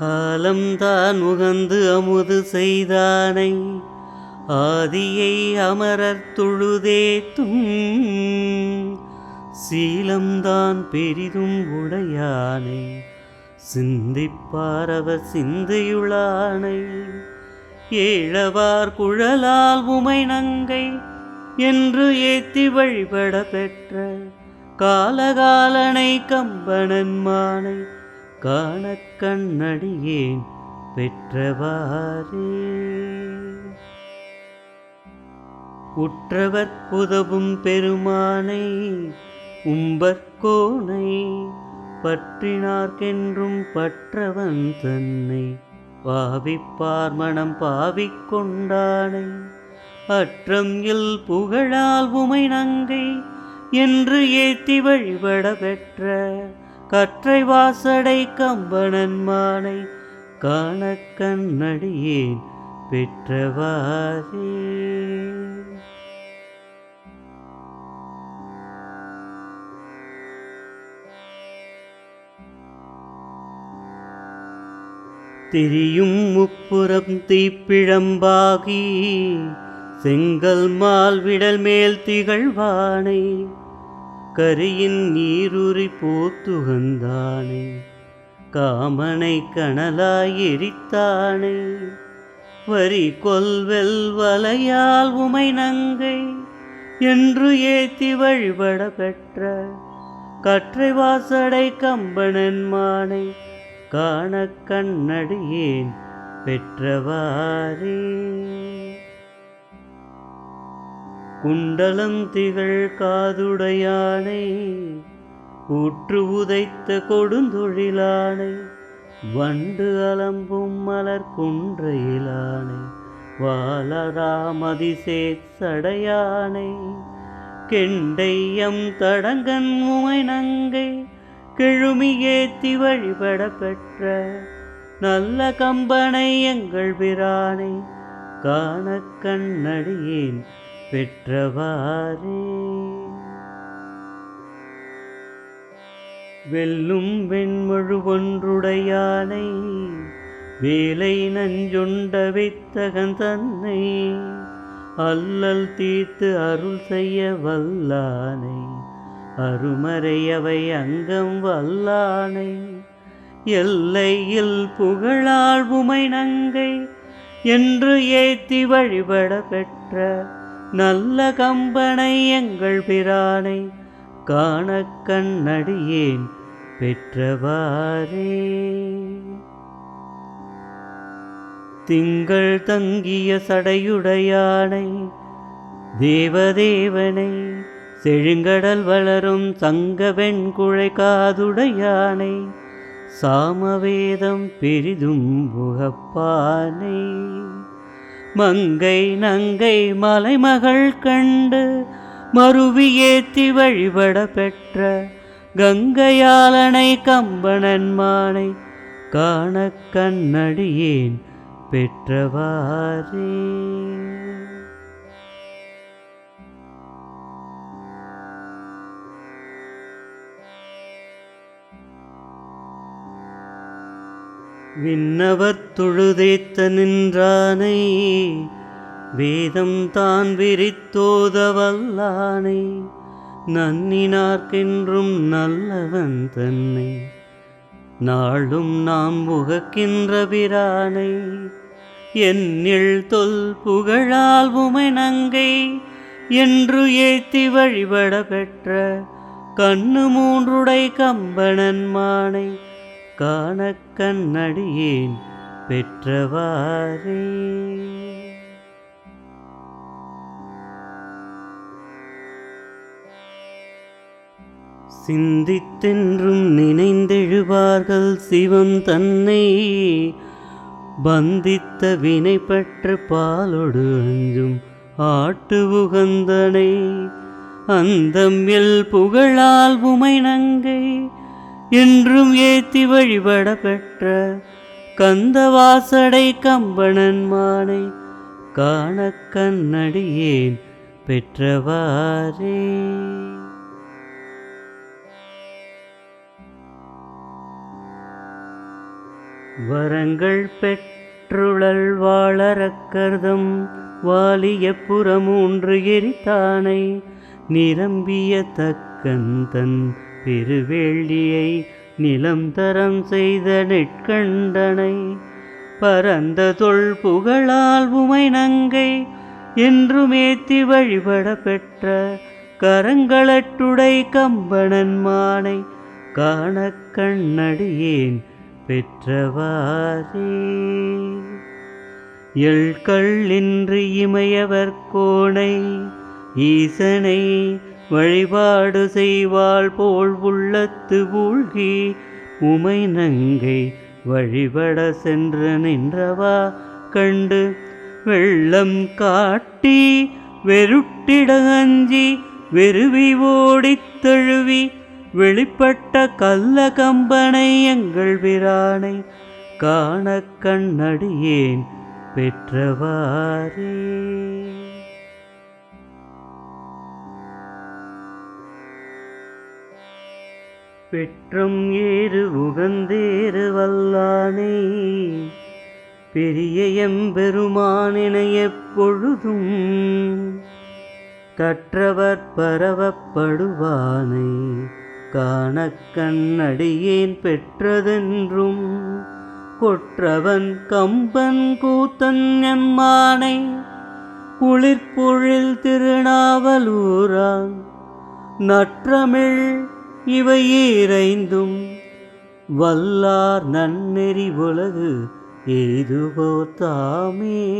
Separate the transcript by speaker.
Speaker 1: ஆலம்தான் உகந்து அமுது செய்தானை ஆதியை அமரர் தொழுதேத்தும் சீலம்தான் பெரிதும் உடையானை சிந்திப்பாரவர் சிந்தையுளானை. ஏழவார் குழலால் உமை நங்கை என்று ஏத்தி வழிபட பெற்ற காலகாலனை கம்பனன் மானை காண கண்ணடியேன் பெற்றவாரே உற்றவர் புதவும் பெருமானை உம்பற்கோனை பற்றினார்க்கென்றும் பற்றவன் தன்னை பாவிப்பார் மனம் பாவிக் கொண்டானை. அற்றம் இல் புகழால் உமை நங்கை என்று ஏத்தி வழிபட பெற்ற கற்றை வாசடை கம்பனன் மாலை காண கண்ணடியேன் பெற்றவாரே திரியும் முப்புறம் தீப்பிழம்பாகி செங்கல் மால் விடல் மேல் திகழ்வானை. கரியின் நீருரி போத்துகந்தானை காமனை கனலாய் எரித்தானே வரி கொல்வெல் வலையால் உமை நங்கை என்று ஏத்தி வழிபட பெற்ற கற்றை வாசடை கம்பனன் மானை காண கண்ணடியேன் பெற்றவாரே குண்டலம் திகழ் காதுடையானை கூற்று உதைத்த கொடுந்தொழிலானை வண்டு அலம்பும் மலர் குன்றையிலானை வாலராமதிசே சடையானை கெண்டையம் தடங்கன் உமை நங்கை கிழுமி ஏத்தி வழிபட பெற்ற நல்ல கம்பனை எங்கள் பிரானை காண கண்ணடியேன் பெற்றவாரே வெல்லும் வெண்மழு ஒன்றுடையானை வேலை நஞ்சுண்ட வைத்தகன் தன்னை அல்லல் தீர்த்து அருள் செய்ய வல்லானை அருமறையவை அங்கம் வல்லானை. எல்லையில் புகழால் உமை நங்கை என்று ஏத்தி வழிபட பெற்ற நல்ல கம்பனை எங்கள் பிரானை காண கண்ணடியேன் பெற்றவாரே திங்கள் தங்கிய சடையுடையானை தேவதேவனை செழுங்கடல் வளரும் சங்க வெண்குழை காதுடையானை சாமவேதம் பெரிதும் புகப்பானை. மங்கை நங்கை மலைமகள் கண்டு மருவி ஏத்தி வழிபட பெற்ற கங்கையாளனை கம்பனன் மானை காணக் கண்ணடியேன் பெற்றவாரே விண்ணவர் தொழுதேத்த நின்றானை வேதம் தான் விரித்தோதவல்லானை நன்னினார்க்கென்றும் நல்லவன் தன்னை. நாளும் நாம் புகக்கின்ற பிரானை என்னில் தொல் புகழால் உமை நங்கை என்று ஏத்தி வழிபட பெற்ற கண்ணு மூன்றுடை கம்பனன் மானை. காண கண்ணடியேன் பெற்றவாரே சிந்தித்தென்றும் நினைந்தெழுவார்கள் சிவம் தன்னை. பந்தித்த வினை பெற்ற பாலொடு அஞ்சும் ஆட்டு உகந்தனை. அந்தம் எல் புகழால் உமை நங்கை. என்றும் ஏத்தி வழிபட பெற்ற கந்தவாசடை கம்பனன் மானை காண கண்ணடியேன் பெற்றவாரே வரங்கள் பெற்றுழல் வாழறக்கர்தம் வாலிய புறமூன்று எரித்தானை நிரம்பிய தக்கன் பெருவேள்ளியை நிலம் தரம் செய்த நெற்கண்டனை பரந்த தொல் புகழால் உமை நங்கை என்றுமேத்தி வழிபட பெற்ற கரங்களட்டுடை கம்பனன் மானை காண கண்ணடியேன் பெற்றவாரே எள்கள்ளின்றி இமையவர் கோணை ஈசனை வழிபாடு செய்வாள் போல் உள்ளத்து மூழ்கி உமை நங்கை வழிபட சென்று நின்றவா? கண்டு வெள்ளம் காட்டி வெருட்டிட அஞ்சி வெறுவி ஓடித் தழுவி வெளிப்பட்ட கல்ல கம்பனை எங்கள் பிரானை காண கண்ணடியேன் பெற்றவாரே பெற்றும் ஏறு உகந்தேறு வல்லானே. பெரிய எம்பெருமானின எப்பொழுதும் கற்றவர் பரவப்படுவானை. காண கண்ணடியேன் பெற்றதென்றும் கொற்றவன் கம்பன் கூத்தன் எம்மானை. குளிர்பொழில் திருநாவலூரான் நற்றமிழ் இவை ஈரைந்தும் வல்லார் நன்னெறி உலகு எய்துவோ தாமே.